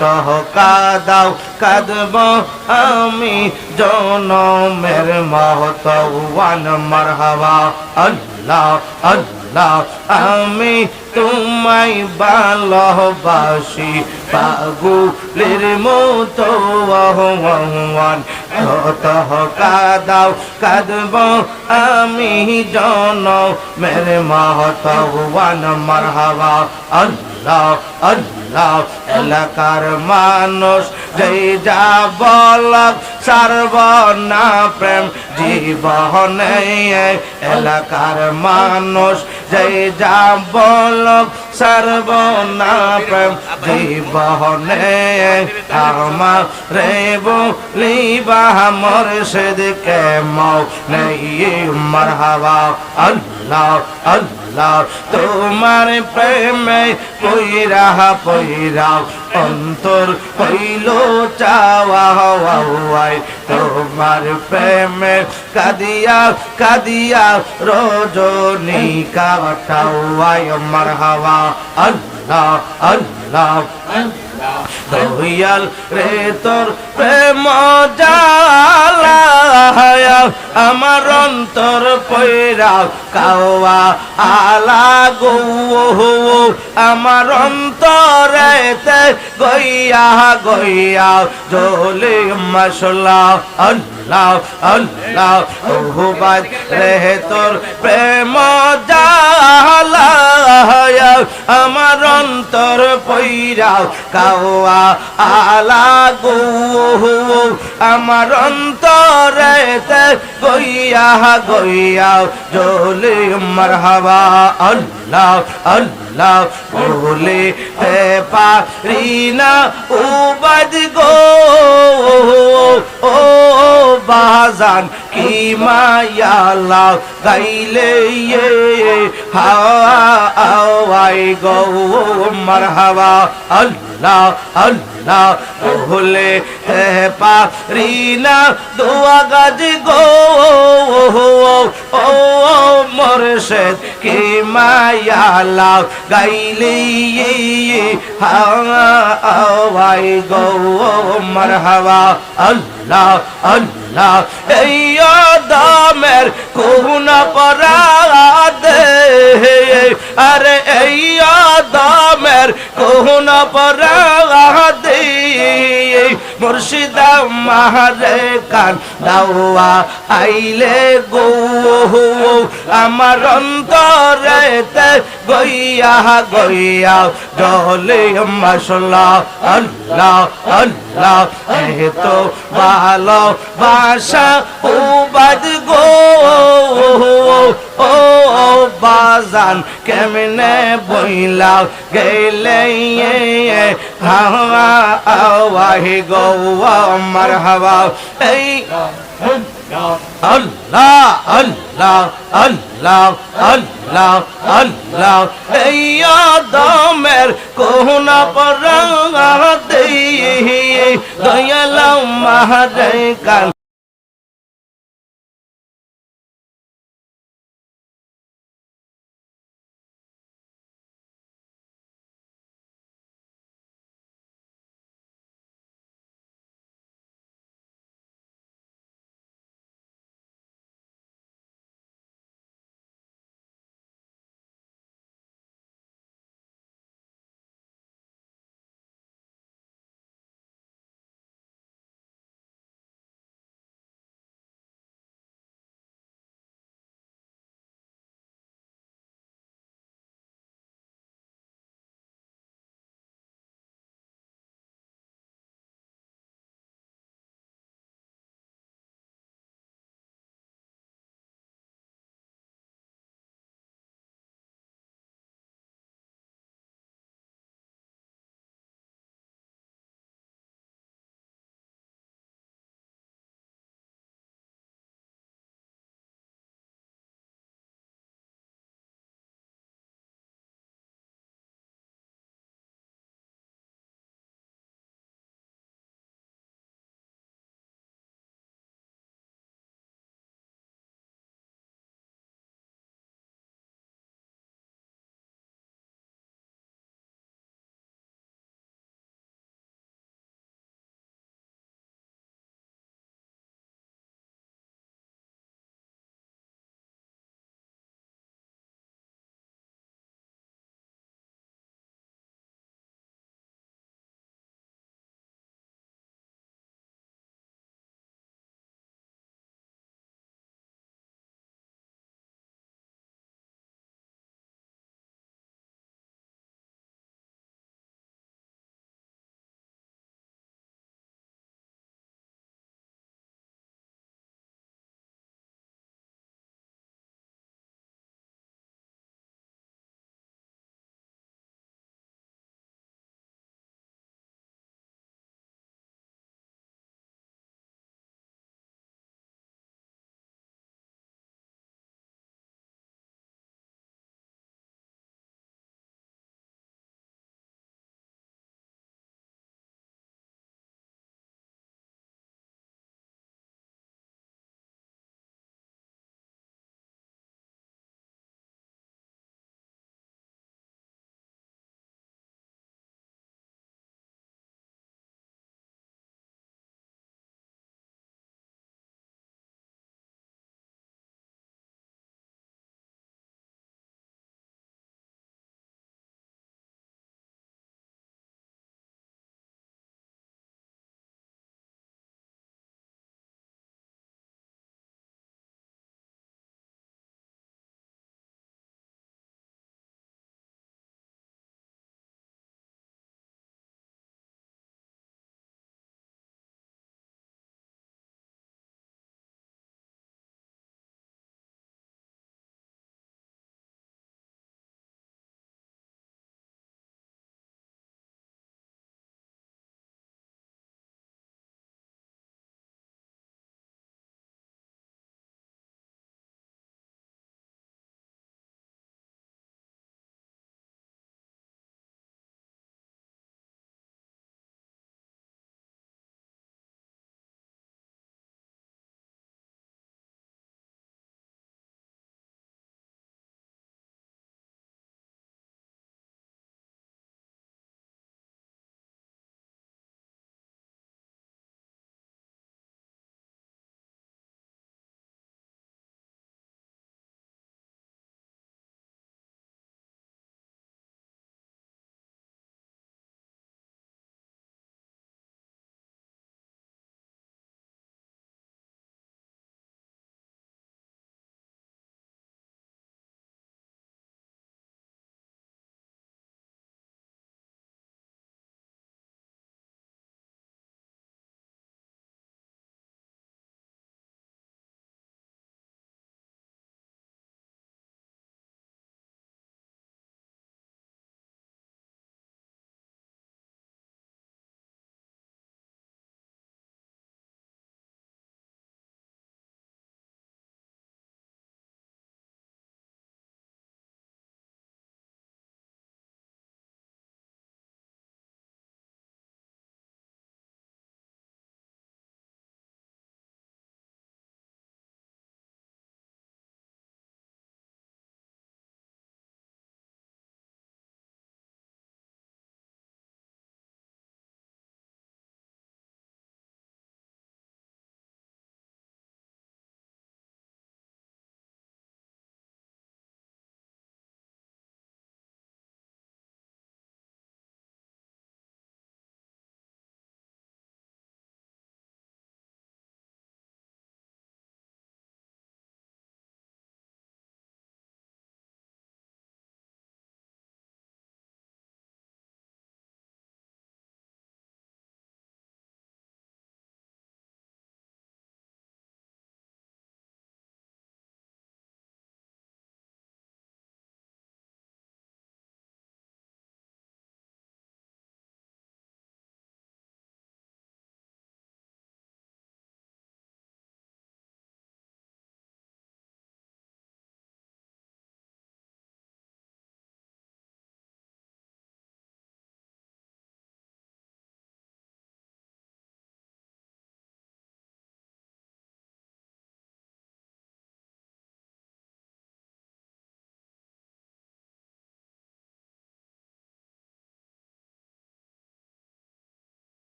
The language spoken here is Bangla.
তহ কাদাও কাদব আমি জনমের মহতওয়ান মারহাবা। আল্লাহ আল্লাহ আমি তোমায় ভালোবাসি, পাগুলের মতো আহ্বান তহ কাদাও কাদব আমি জনমের মহতওয়ান মারহাবা। আল্লাহ আল্লাহ, এলাকার মানুষ, যেই যা বলক সারবনা প্রেম জীবনে, এলাকার মানুষ, যেই যা love. বলক সর্বনা প্রেম জীবনে আমার রে বলিবা মুর্শিদকে মৌ নেই? মারহাবা, আল্লাহ আল্লাহ, তোমার প্রেমে পইরা পইরা অন্তর হইল চাওয়া হওয়াই তোমার প্রেমে কাদিয়া কাদিয়া রজনী কাটাওয়াই মার হাওয়া আল্লাহ আল্লাহ দয়াল রে তোর প্রেম জালা আমার অন্তর পয়রা কাওয়া, আলা গো আমার অন্তরেতে গইয়া গইয়া, জলে মশলা, আল্লাহ আল্লাহ। ওহবাদ রে তোর প্রেম জালা আমার অন্তর পৈরা কাওয়া আলা গো আমার অন্তরেতে গইয়া গইয়া জলে মারহাবা। আল্লাহ আল্লাহ বলে তে পারি না উবাদ গো। ও বাজান, কি মায়ালা গাইলে ইয়ে হাওয়া আওয়াই গো মারহাবা। আল্লাহ আল্লাহ বলে তে পারি না দোয়া গাজ গো। ও মোরশেদ, কি মায়ালা গাইলে হাওয়াই গো। মারহাবা, আল্লাহ আল্লাহ, এই দামের কোন পরাদ আরে এই দামের কোন পরাদ মুর্শিদা মাহারে কান দাওয়া আইলে গো আমার অন্তরেতে গইয়া গইয়া জলে মশলা আল্লাহ আল্লাহ, এ তো ভালো বাসা উবাদ গো। ও বাজান কেমনে বইলা গেলে হাওয়া আওয়াহি গো। মারহাবা। এই, আল্লাহ আল্লাহ আল্লাহ আল্লাহ আল্লাহ। এই দমের কোহনা পর দেই দয়ালাম মাহারে কান